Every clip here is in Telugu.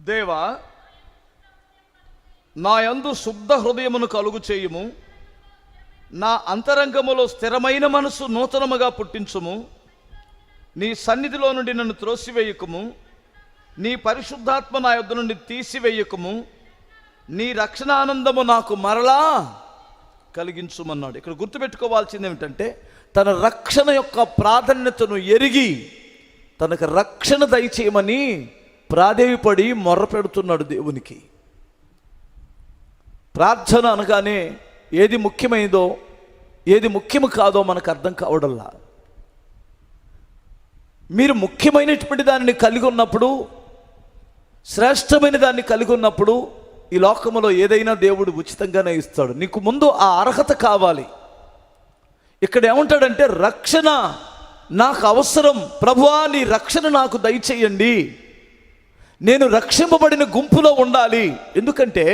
దేవా నాయందు శుద్ధ హృదయమును కలుగు చేయుము. నా అంతరంగములో స్థిరమైన మనసు నూతనముగా పుట్టించుము. నీ సన్నిధిలో నుండి నన్ను త్రోసివేయకుము. నీ పరిశుద్ధాత్మ నా యొద్ద నుండి తీసివేయకుము. నీ రక్షణ ఆనందము నాకు మరలా కలిగించుమన్నాడు. ఇక్కడ గుర్తుపెట్టుకోవాల్సింది ఏమిటంటే తన రక్షణ యొక్క ప్రాధాన్యతను ఎరిగి తనకు రక్షణ దయచేయమని ప్రాధేయపడి మొర్ర పెడుతున్నాడు దేవునికి. ప్రార్థన అనగానే ఏది ముఖ్యమైనదో ఏది ముఖ్యము కాదో మనకు అర్థం కావడంలా మీరు ముఖ్యమైనటువంటి దానిని కలిగి ఉన్నప్పుడు శ్రేష్టమైన దాన్ని కలిగి ఉన్నప్పుడు ఈ లోకములో ఏదైనా దేవుడు ఉచితంగానే ఇస్తాడు. నీకు ముందు ఆ అర్హత కావాలి. ఇక్కడ ఏమంటాడంటే రక్షణ నాకు అవసరం. ప్రభువా నీ రక్షణ నాకు దయచేయండి. నేను రక్షింపబడిన గుంపులో ఉండాలి. ఎందుకంటే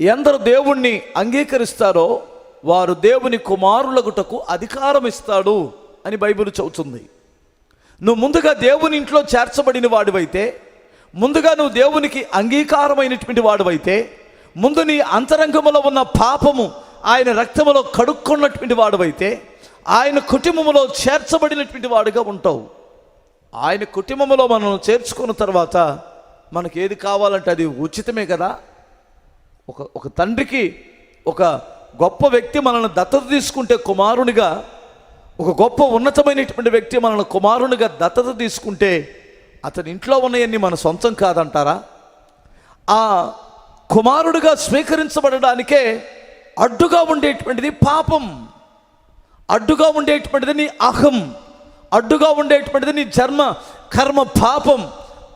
ఎందరు దేవుణ్ణి అంగీకరిస్తారో వారు దేవుని కుమారులగుటకు అధికారం ఇస్తాడు అని బైబిల్ చెబుతుంది. నువ్వు ముందుగా దేవుని ఇంట్లో చేర్చబడిన వాడివైతే ముందుగా నువ్వు దేవునికి అంగీకారమైనటువంటి వాడివైతే ముందు నీ అంతరంగములో ఉన్న పాపము ఆయన రక్తములో కడుక్కున్నటువంటి వాడివైతే ఆయన కుటుంబములో చేర్చబడినటువంటి వాడుగా ఉంటావు. ఆయన కుటుంబంలో మనం చేర్చుకున్న తర్వాత మనకి ఏది కావాలంటే అది ఉచితమే కదా? ఒక ఒక తండ్రికి ఒక గొప్ప వ్యక్తి మనల్ని దత్తత తీసుకుంటే కుమారునిగా ఒక గొప్ప ఉన్నతమైనటువంటి వ్యక్తి మనల్ని కుమారునిగా దత్తత తీసుకుంటే అతని ఇంట్లో ఉన్నాయన్నీ మన సొంతం కాదంటారా? ఆ కుమారుడిగా స్వీకరించబడడానికే అడ్డుగా ఉండేటువంటిది పాపం. అడ్డుగా ఉండేటువంటిది నీ అహం. అడ్డుగా ఉండేటువంటిది నీ జన్మ కర్మ పాపం.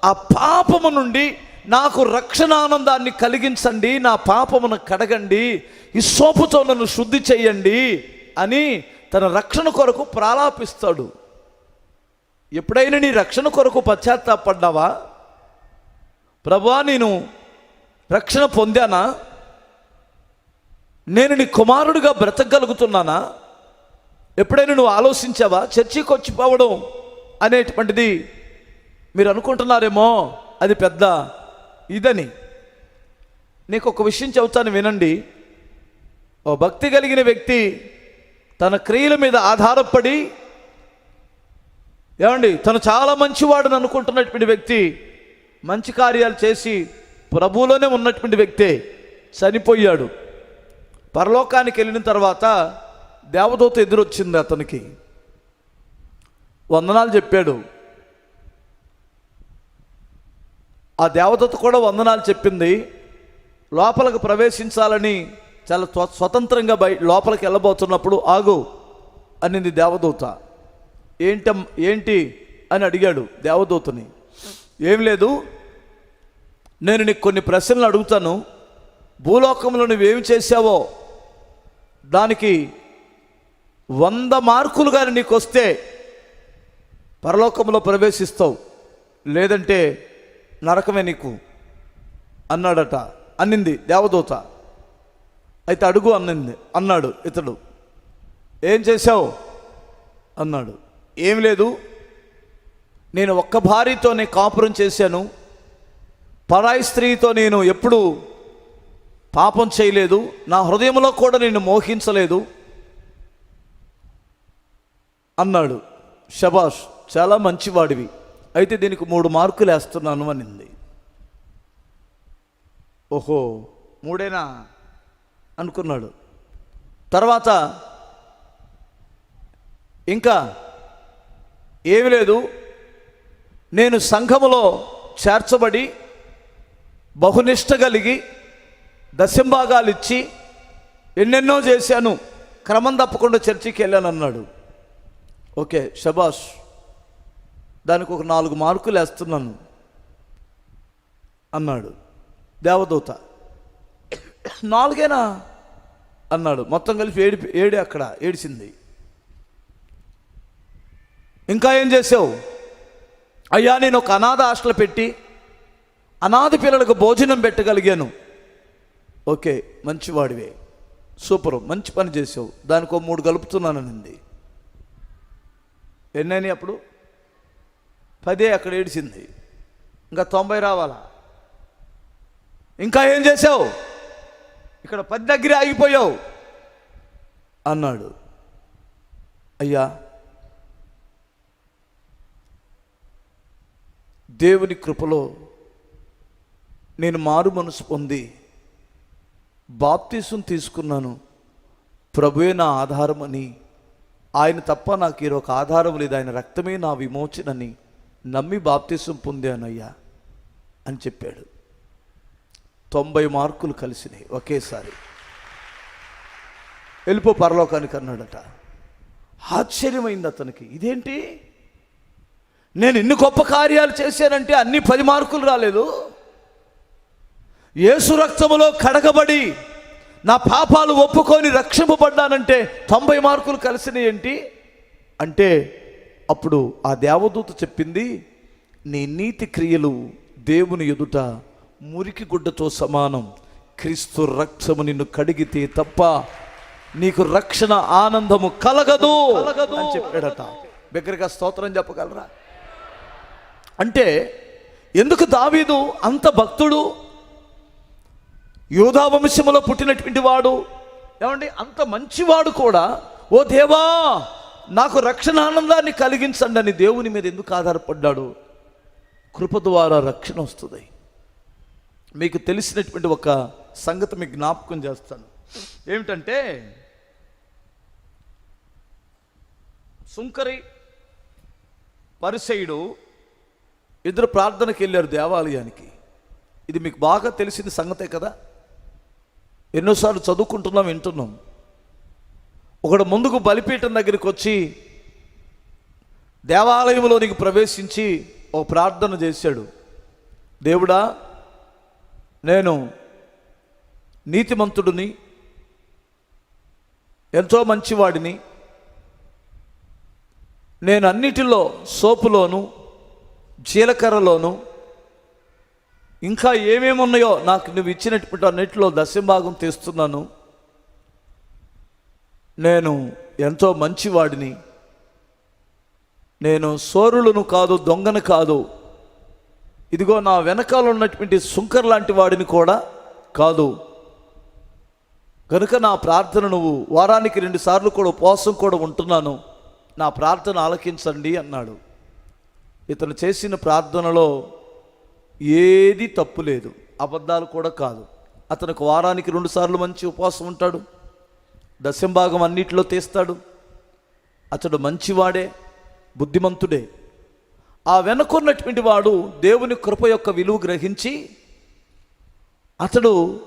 ఆ పాపము నుండి నాకు రక్షణ ఆనందాన్ని కలిగించండి నా పాపమును కడగండి ఈ సోపుతో నన్ను శుద్ధి చేయండి అని తన రక్షణ కొరకు ప్రాలాపిస్తాడు. ఎప్పుడైనా నీ రక్షణ కొరకు పశ్చాత్తాపడ్డావా? ప్రభా నేను రక్షణ పొందానా? నేను నీ కుమారుడిగా బ్రతకగలుగుతున్నానా? ఎప్పుడైనా నువ్వు ఆలోచించావా? చర్చికి వచ్చిపోవడం అనేటువంటిది మీరు అనుకుంటున్నారేమో అది పెద్ద ఇదని. నీకు ఒక విషయం చెబుతాను వినండి. ఓ భక్తి కలిగిన వ్యక్తి తన క్రియల మీద ఆధారపడి ఏమండి తను చాలా మంచివాడని అనుకుంటున్నటువంటి వ్యక్తి మంచి కార్యాలు చేసి ప్రభువులోనే ఉన్నటువంటి వ్యక్తే చనిపోయాడు. పరలోకానికి వెళ్ళిన తర్వాత దేవదూత ఎదురొచ్చింది అతనికి. వందనాలు చెప్పాడు. ఆ దేవదత కూడా వందనాలు చెప్పింది. లోపలికి ప్రవేశించాలని చాలా స్వ- స్వతంత్రంగా బయ లోపలికి వెళ్ళబోతున్నప్పుడు ఆగు అనింది దేవదూత. ఏంట ఏంటి అని అడిగాడు దేవదూతని. ఏం లేదు నేను నీకు కొన్ని ప్రశ్నలు అడుగుతాను. భూలోకంలో నువ్వేమి చేశావో దానికి వంద మార్కులు కానీ నీకు వస్తే పరలోకంలో ప్రవేశిస్తావు. లేదంటే నరకమే నీకు అన్నాడట. అన్నింది దేవదూత. అయితే అడుగు అన్నింది. అన్నాడు ఇతడు. ఏం చేశావు? అన్నాడు. ఏం లేదు. నేను ఒక్క భార్యతోనే కాపురం చేశాను. పరాయి స్త్రీతో నేను ఎప్పుడు పాపం చేయలేదు. నా హృదయంలో కూడా నేను మోహించలేదు. అన్నాడు. శబాష్ చాలా మంచివాడివి. అయితే దీనికి మూడు మార్కులు వేస్తున్నాను అనింది. ఓహో మూడేనా? అనుకున్నాడు. తర్వాత ఇంకా ఏమి లేదు. నేను సంఘములో చేర్చబడి బహునిష్ట కలిగి దశంభాగాలు ఇచ్చి ఎన్నెన్నో చేశాను. క్రమం తప్పకుండా చర్చికి వెళ్ళాను అన్నాడు ఓకే శభాష్. దానికి ఒక నాలుగు మార్కులు వేస్తున్నాను అన్నాడు దేవదూత. నాలుగేనా? అన్నాడు. మొత్తం కలిపి ఏడి ఏడి అక్కడ ఏడిసింది. ఇంకా ఏం చేసావు? అయ్యా నేను ఒక అనాథ హాస్టల్ పెట్టి అనాథ పిల్లలకు భోజనం పెట్టగలిగాను. ఓకే మంచివాడివే. సూపరు మంచి పని చేసావు. దానికి ఒక మూడు కలుపుతున్నాననింది ఎన్నైనాయి అప్పుడు? పదే అక్కడ ఏడిచింది. ఇంకా తొంభై రావాలా? ఇంకా ఏం చేసావు ఇక్కడ పది దగ్గర ఆగిపోయావు. అన్నాడు. అయ్యా దేవుని కృపలో నేను మారు మనసు పొంది బాప్తీసం తీసుకున్నాను. ప్రభువే నా ఆధారమని. ఆయన తప్ప నాకు ఈరొక ఆధారం లేదు. ఆయన రక్తమే నా విమోచనని. నమ్మి బాప్తీసం పొందానయ్యా అని చెప్పాడు. తొంభై మార్కులు కలిసినాయి ఒకేసారి. వెళ్ళిపో పరలోకానికి అన్నాడట. ఆశ్చర్యమైంది అతనికి. ఇదేంటి? నేను ఎన్ని గొప్ప కార్యాలు చేశానంటే అన్ని పది మార్కులు రాలేదు. యేసు రక్తములో కడగబడి నా పాపాలు ఒప్పుకొని రక్షింపబడ్డానంటే తొంభై మార్కులు కలిసినాయి ఏంటి? అంటే అప్పుడు ఆ దేవదూత చెప్పింది నీ నీతి క్రియలు దేవుని ఎదుట మురికి గుడ్డతో సమానం. క్రీస్తు రక్తము నిన్ను కడిగితే తప్ప నీకు రక్షణ ఆనందము కలగదు అని చెప్పాడట. బిగ్గరగా స్తోత్రం చెప్పగలరా? అంటే ఎందుకు దావీదు అంత భక్తుడు? యోధా వంశములో పుట్టినటువంటి వాడు ఏమండి అంత మంచివాడు కూడా ఓ దేవా నాకు రక్షణ ఆనందాన్ని కలిగించండి అని దేవుని మీద ఎందుకు ఆధారపడ్డాడు? కృప ద్వారా రక్షణ వస్తుంది. మీకు తెలిసినటువంటి ఒక సంగతి మీకు జ్ఞాపకం చేస్తాను. ఏమిటంటే సుంకరి పరిసయుడు ఇద్దరు ప్రార్థనకి వెళ్ళారు దేవాలయానికి. ఇది మీకు బాగా తెలిసిన సంగతే కదా? ఎన్నోసార్లు చదువుకుంటున్నాం వింటున్నాం. ఒకడు ముందుకు బలిపీఠం దగ్గరికి వచ్చి దేవాలయంలోనికి ప్రవేశించి ఒక ప్రార్థన చేశాడు. దేవుడా నేను నీతిమంతుడిని ఎంతో మంచివాడిని నేను అన్నిటిలో సోపులోను జీలకర్రలోను ఇంకా ఏమేమి ఉన్నాయో నాకు నువ్వు ఇచ్చినటువంటి అన్నిటిలో దశభాగం తీస్తున్నాను. నేను ఎంతో మంచివాడిని. నేను సోరులను కాదు దొంగను కాదు. ఇదిగో నా వెనకాల ఉన్నటువంటి సుంకర్ లాంటి వాడిని కూడా కాదు. కనుక నా ప్రార్థన నువ్వు వారానికి రెండు సార్లు కూడా ఉపవాసం కూడా ఉంటున్నాను. నా ప్రార్థన ఆలకించండి అన్నాడు. ఇతను చేసిన ప్రార్థనలో ఏది తప్పు లేదు. అబద్ధాలు కూడా కాదు. అతనికి వారానికి రెండు సార్లు మంచి ఉపవాసం ఉంటాడు. దశంభాగం అన్నిటిలో తీస్తాడు. అతడు మంచివాడే బుద్ధిమంతుడే. ఆ వెనుకున్నటువంటి వాడు దేవుని కృప యొక్క విలువ గ్రహించి అతడు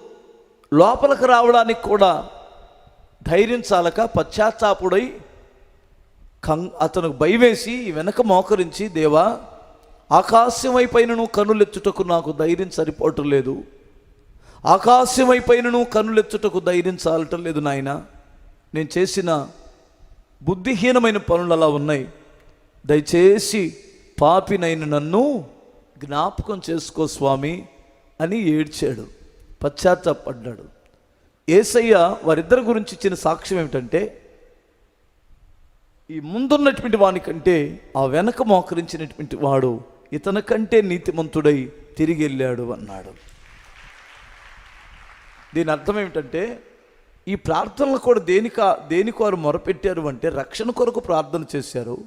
లోపలికి రావడానికి కూడా ధైర్యం చాలక పశ్చాత్తాపుడై కం అతను భయవేసి వెనక మోకరించి దేవా ఆకాశం వైపైనను కనులెత్తుటకు నాకు ధైర్యం సరిపోవటం లేదు. ఆకాశం వైపైనను కనులెత్తుటకు ధైర్యం చాలటం లేదు నాయన. నేను చేసిన బుద్ధిహీనమైన పనులు అలా ఉన్నాయి. దయచేసి పాపినైన నన్ను జ్ఞాపకం చేసుకో స్వామి అని ఏడ్చాడు. పశ్చాత్తాపడ్డాడు. ఏసయ్య వారిద్దరి గురించి ఇచ్చిన సాక్ష్యం ఏమిటంటే ఈ ముందున్నటువంటి వానికంటే ఆ వెనక మోకరించినటువంటి వాడు ఇతని కంటే నీతిమంతుడై తిరిగి వెళ్ళాడు అన్నాడు. దీని అర్థం ఏమిటంటే ఈ ప్రార్థనలు కూడా దేనిక దేనికి వారు మొరపెట్టారు అంటే రక్షణ కొరకు ప్రార్థన చేశారు.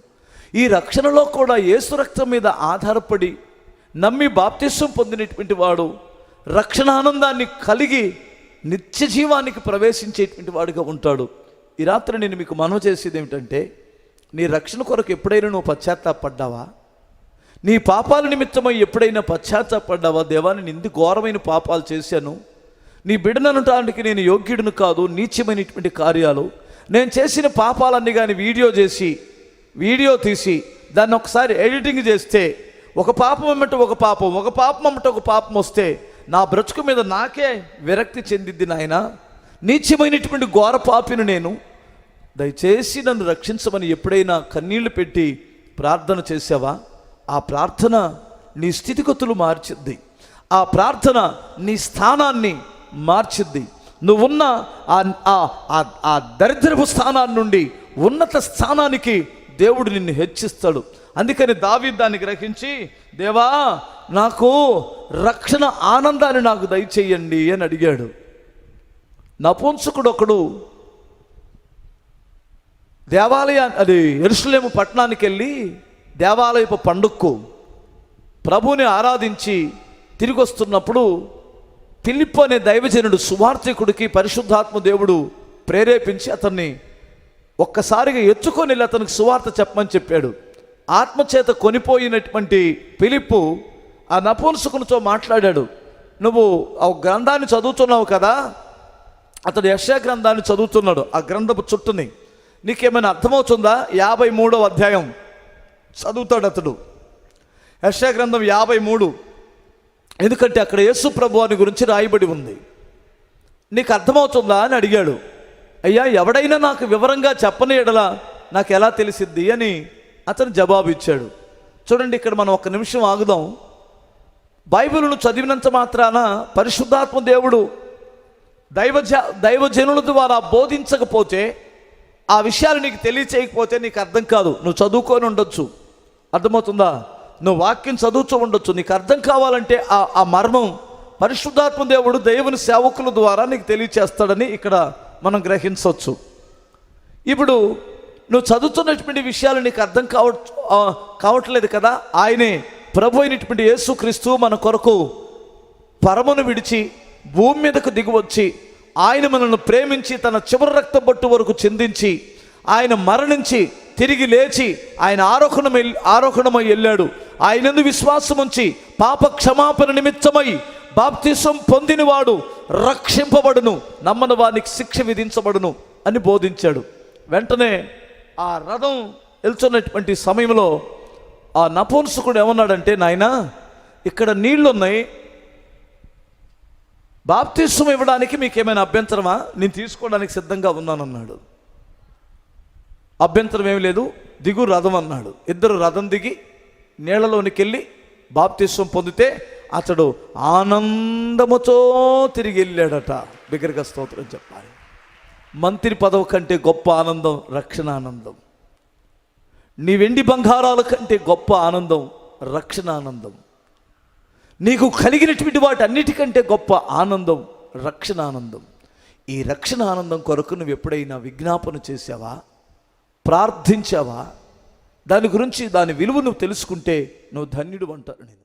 ఈ రక్షణలో కూడా యేసు రక్తం మీద ఆధారపడి నమ్మి బాప్తిస్వం పొందినటువంటి వాడు రక్షణ ఆనందాన్ని కలిగి నిత్య జీవానికి ప్రవేశించేటువంటి వాడిగా ఉంటాడు. ఈ రాత్రి నేను మీకు మనవి చేసేది ఏమిటంటే నీ రక్షణ కొరకు ఎప్పుడైనా నువ్వు పశ్చాత్తాపడ్డావా? నీ పాపాల నిమిత్తమై ఎప్పుడైనా పశ్చాత్తాపడ్డావా? దేవాన్ని నేను ఘోరమైన పాపాలు చేశాను. నీ బిడ్డననటానికి నేను యోగ్యుడిని కాదు నీచమైనటువంటి కార్యాలు. నేను చేసిన పాపాలన్నీ కానీ వీడియో చేసి వీడియో తీసి దాన్ని ఒకసారి ఎడిటింగ్ చేస్తే ఒక పాపం అమ్మట ఒక పాపం ఒక పాపం అమ్మట ఒక పాపం వస్తే నా బ్రతుకు మీద నాకే విరక్తి చెందిద్ది నాయన. నీచమైనటువంటి ఘోర పాపిని నేను దయచేసి నన్ను రక్షించమని ఎప్పుడైనా కన్నీళ్ళు పెట్టి ప్రార్థన చేసావా? ఆ ప్రార్థన నీ స్థితిగతులు మార్చిద్ది. ఆ ప్రార్థన నీ స్థానాన్ని మార్చిద్ది. నువ్వున్న ఆ- ఆ- ఆ- దరిద్రపు స్థానాన్ని నుండి ఉన్నత స్థానానికి దేవుడు నిన్ను హెచ్చిస్తాడు. అందుకని దావి దాన్ని గ్రహించి దేవా నాకు రక్షణ ఆనందాన్ని నాకు దయచేయండి అని అడిగాడు. నపుంసకుడు ఒకడు దేవాలయా అది ఎరుసలేము పట్టణానికి వెళ్ళి దేవాలయపు పండుగకు ప్రభుని ఆరాధించి తిరిగి వస్తున్నప్పుడు ఫిలిప్ అనే దైవజనుడు సువార్థికుడికి పరిశుద్ధాత్మ దేవుడు ప్రేరేపించి అతన్ని ఒక్కసారిగా ఎత్తుకొని వెళ్ళి అతనికి సువార్త చెప్పమని చెప్పాడు. ఆత్మచేత కొనిపోయినటువంటి పిలిపు ఆ నపుంసకునితో మాట్లాడాడు. నువ్వు ఆ గ్రంథాన్ని చదువుతున్నావు కదా? అతడు యక్ష గ్రంథాన్ని చదువుతున్నాడు ఆ గ్రంథపు చుట్టూని. నీకేమైనా అర్థమవుతుందా? యాభై మూడవ అధ్యాయం. చదువుతాడు అతడు. యక్ష గ్రంథం యాభై మూడు. ఎందుకంటే అక్కడ యేసు ప్రభు అని గురించి రాయబడి ఉంది. నీకు అర్థమవుతుందా అని అడిగాడు. అయ్యా ఎవడైనా నాకు వివరంగా చెప్పని ఎడలా నాకు ఎలా తెలిసిద్ది అని అతను జవాబు ఇచ్చాడు చూడండి ఇక్కడ మనం ఒక నిమిషం ఆగుదాం. బైబిల్ను చదివినంత మాత్రాన పరిశుద్ధాత్మ దేవుడు దైవజ దైవజనుల ద్వారా బోధించకపోతే ఆ విషయాలు నీకు తెలియచేయకపోతే నీకు అర్థం కాదు. నువ్వు చదువుకొని ఉండొచ్చు. అర్థమవుతుందా? నువ్వు వాక్యం చదువుతూ ఉండొచ్చు. నీకు అర్థం కావాలంటే ఆ ఆ మర్మం పరిశుద్ధాత్మ దేవుడు దేవుని సేవకుల ద్వారా నీకు తెలియచేస్తాడని ఇక్కడ మనం గ్రహించవచ్చు. ఇప్పుడు నువ్వు చదువుతున్నటువంటి విషయాలు నీకు అర్థం కావ కావట్లేదు కదా? ఆయనే ప్రభు అయినటువంటి యేసుక్రీస్తు మన కొరకు పరమును విడిచి భూమి మీదకు దిగువచ్చి ఆయన మనల్ని ప్రేమించి తన చివరి రక్తబొట్టు వరకు చెందించి ఆయన మరణించి తిరిగి లేచి ఆయన ఆరోహణం ఆరోహణమై వెళ్ళాడు. ఆయనందు విశ్వాసం ఉంచి పాప క్షమాపణ నిమిత్తమై బాప్తిసం పొందినవాడు రక్షింపబడును నమ్మని వానికి శిక్ష విధించబడును అని బోధించాడు. వెంటనే ఆ రథం వెళ్తున్నటువంటి సమయంలో ఆ నపుంసకుడు ఏమన్నాడంటే నాయన ఇక్కడ నీళ్ళున్నాయి. బాప్తిస్వం ఇవ్వడానికి మీకేమైనా అభ్యంతరమా? నేను తీసుకోవడానికి సిద్ధంగా ఉన్నానన్నాడు. అభ్యంతరం ఏమి లేదు. దిగు రథం అన్నాడు. ఇద్దరు రథం దిగి నీళ్ళలోనికి వెళ్ళి బాప్తిస్వం పొందితే అతడు ఆనందముతో తిరిగి వెళ్ళాడట బిగ్గరగా స్తోత్రం చెప్పాలి. మంత్రి పదవి కంటే గొప్ప ఆనందం రక్షణ ఆనందం నీ వెండి బంగారాల కంటే గొప్ప ఆనందం రక్షణ ఆనందం నీకు కలిగినటువంటి వాటి అన్నిటికంటే గొప్ప ఆనందం రక్షణ ఆనందం ఈ రక్షణ ఆనందం కొరకు నువ్వు ఎప్పుడైనా విజ్ఞాపన చేసావా? ప్రార్థించావా? దాని గురించి దాని విలువ నువ్వు తెలుసుకుంటే నువ్వు ధన్యుడు అంటారు నేను